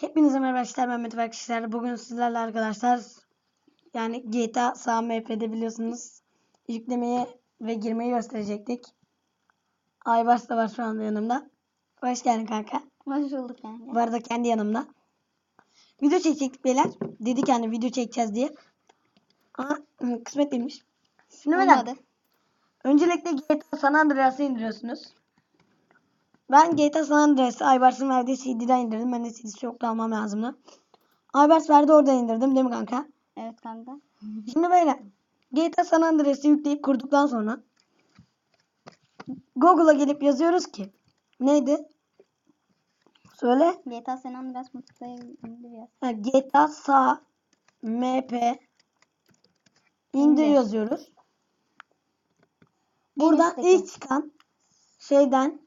Hepinize merhaba arkadaşlar. Ben Mete arkadaşlar. Bugün sizlerle arkadaşlar yani GTA San MP'de biliyorsunuz yüklemeyi ve girmeyi gösterecektik. Aybars da var şu anda yanımda. Hoş geldin kanka. Hoş bulduk yani. Bu arada kendi yanımda. Video çekecektik beyler. Dedik yani video çekeceğiz diye. Ama kısmet değilmiş. Şimdi öncelikle GTA San Andreas'ı indiriyorsunuz. Ben GTA San Andreas'ı Aybars'ın verdiği CD'den indirdim. Ben de CD'si yoktu almam lazımdı. Aybars verdi oradan indirdim değil mi kanka? Evet kanka. Şimdi böyle GTA San Andreas'ı yükleyip kurduktan sonra Google'a gelip yazıyoruz ki neydi? Söyle. GTA San Andreas multiplayer GTA Sa MP indir yazıyoruz. Buradan ilk çıkan şeyden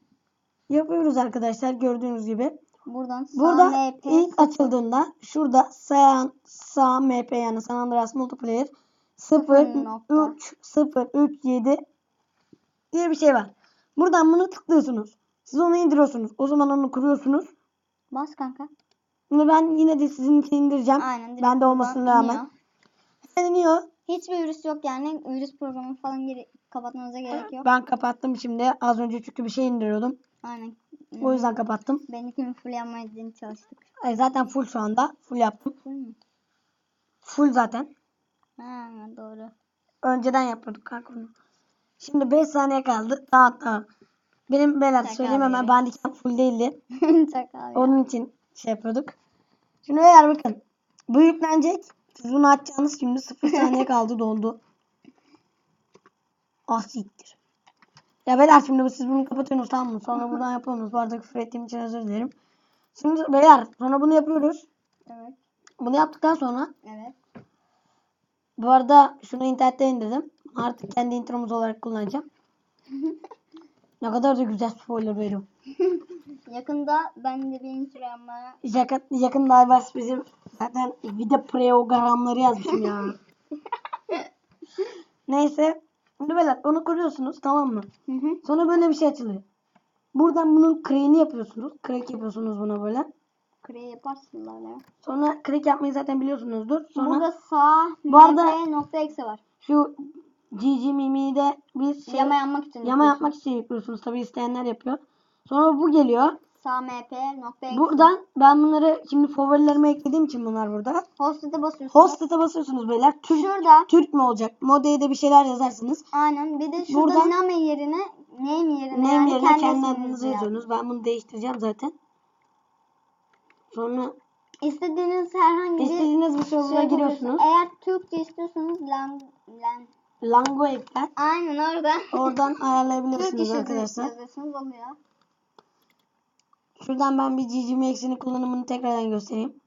yapıyoruz arkadaşlar gördüğünüz gibi. Buradan sağ Burada MP ilk açıldığında şurada San Sa MP yani San Andreas Multiplayer 0 nokta. 3 0 3 7 diye bir şey var. Buradan bunu tıklıyorsunuz. Siz onu indiriyorsunuz. O zaman onu kuruyorsunuz. bas kanka. Bunu ben yine de sizin için indireceğim. Aynen. Bende buradan olmasına rağmen. iniyor. Deniyor. Hiçbir virüs yok yani. Virüs programı falan geri kapatmanıza gerek yok. Ben kapattım şimdi. Az önce çünkü bir şey indiriyordum. Aynen. O yüzden kapattım. Benimkini full yapmaya çalıştık. Ay, zaten full şu anda. Full yaptım. Full mü? Full zaten. Ha doğru. Önceden yapıyorduk kanka onu. Şimdi 5 saniye kaldı. Tamam tamam. Benim beyler Şaka söyleyeyim hemen abi. bandikem full değildi. Onun için şey yapıyorduk. Şimdi beyler bakın. Bu yüklenecek. Siz bunu açacaksınız şimdi 0 saniye kaldı doldu. Ah siktir. Ya beyler şimdi siz bunu kapatıyorsunuz tamam mı? Sonra buradan yapıyorsunuz. Bu arada küfür ettiğim için özür dilerim. Şimdi beyler sonra bunu yapıyoruz. Evet. Bunu yaptıktan sonra Evet. bu arada şunu internetten indirdim. Artık kendi intromuz olarak kullanacağım. ne kadar da güzel spoiler veriyorum. Yakında ben de bir intro yapmaya Yakın, yakında Aybars bizim zaten video programları yazmışım ya. Neyse. Böyle onu kuruyorsunuz tamam mı? Hı hı. Sonra böyle bir şey açılıyor. Buradan bunun crane'i yapıyorsunuz. Crack yapıyorsunuz buna böyle. Kreye yaparsın ya. Sonra crack yapmayı zaten biliyorsunuzdur. Sonra Burada sağ Bu arada- nokta eksi var. şu GG Mimi'yi de biz şey, Yama yapmak için. yama yapmak için yüklüyorsunuz. Tabi isteyenler yapıyor. Sonra bu geliyor. Eksi. Buradan ben bunları şimdi favorilerime eklediğim için bunlar burada. Hosted'e basıyorsun. Hosted'e basıyorsunuz beyler. Türk, Şurada. Türk mü olacak? Modeye de bir şeyler yazarsınız. Aynen. Bir de şurada Buradan- name yerine name yerine Name yani yerine kendi adınızı yaz. yazıyorsunuz. Ben bunu değiştireceğim zaten. Sonra İstediğiniz herhangi bir istediğiniz bir server'a şey giriyorsunuz. Eğer Türkçe istiyorsanız lan lan. Lango ekler. Aynen orada. Oradan Türk ayarlayabilirsiniz işi arkadaşlar. yazıyorsunuz oluyor. Şuradan ben bir GG Max'in kullanımını tekrardan göstereyim.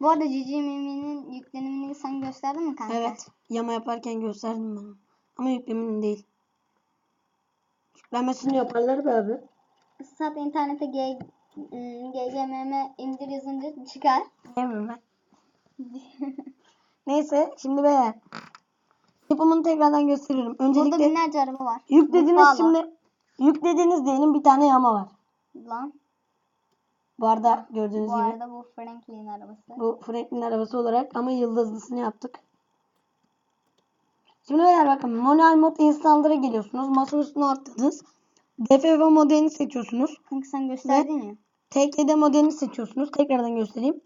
Bu arada Cici Mimi'nin yüklenimini sen gösterdin mi kanka? Evet. Yama yaparken gösterdim ben. Ama yükleminin değil. Yüklenmesini yaparlar be abi. Zaten internete G, ım, GGMM indir yazınca çıkar. Yemiyorum ben. Neyse şimdi beyler. Yapımını tekrardan gösteriyorum. Burada Öncelikle binlerce araba var. yüklediniz Bağla. şimdi. Yüklediniz diyelim bir tane yama var. Lan. Bu arada gördüğünüz Bu gibi arada bu Franklin arabası. bu Franklin arabası olarak ama yıldızlısını yaptık. Şimdi beyler bakın manuel mod installlara geliyorsunuz. Masa üstüne atladınız. DFV modelini seçiyorsunuz. Kanka sen gösterdin ya. TKD modelini seçiyorsunuz. Tekrardan göstereyim.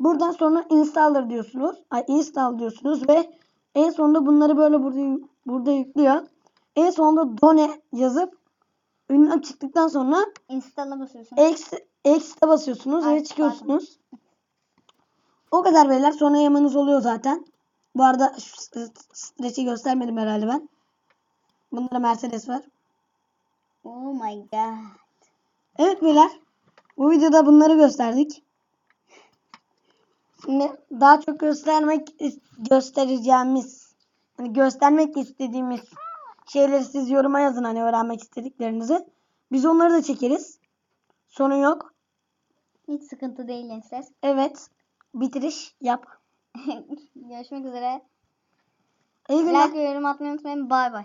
Buradan sonra installer diyorsunuz. Ay install diyorsunuz ve en sonunda bunları böyle burada burada yüklüyor. En sonunda done yazıp ünlem çıktıktan sonra Install'a basıyorsun. X X'e basıyorsunuz Ay, ve çıkıyorsunuz. O kadar beyler. Sonra yamanız oluyor zaten. Bu arada şu streçi göstermedim herhalde ben. Bunda da Mercedes var. Oh my god. Evet beyler. Bu videoda bunları gösterdik. Şimdi daha çok göstermek göstereceğimiz hani göstermek istediğimiz şeyleri siz yoruma yazın hani öğrenmek istediklerinizi. Biz onları da çekeriz. Sorun yok. Hiç sıkıntı değil gençler. Evet. Bitiriş yap. Görüşmek üzere. İyi günler. Like ve yorum atmayı unutmayın. Bay bay.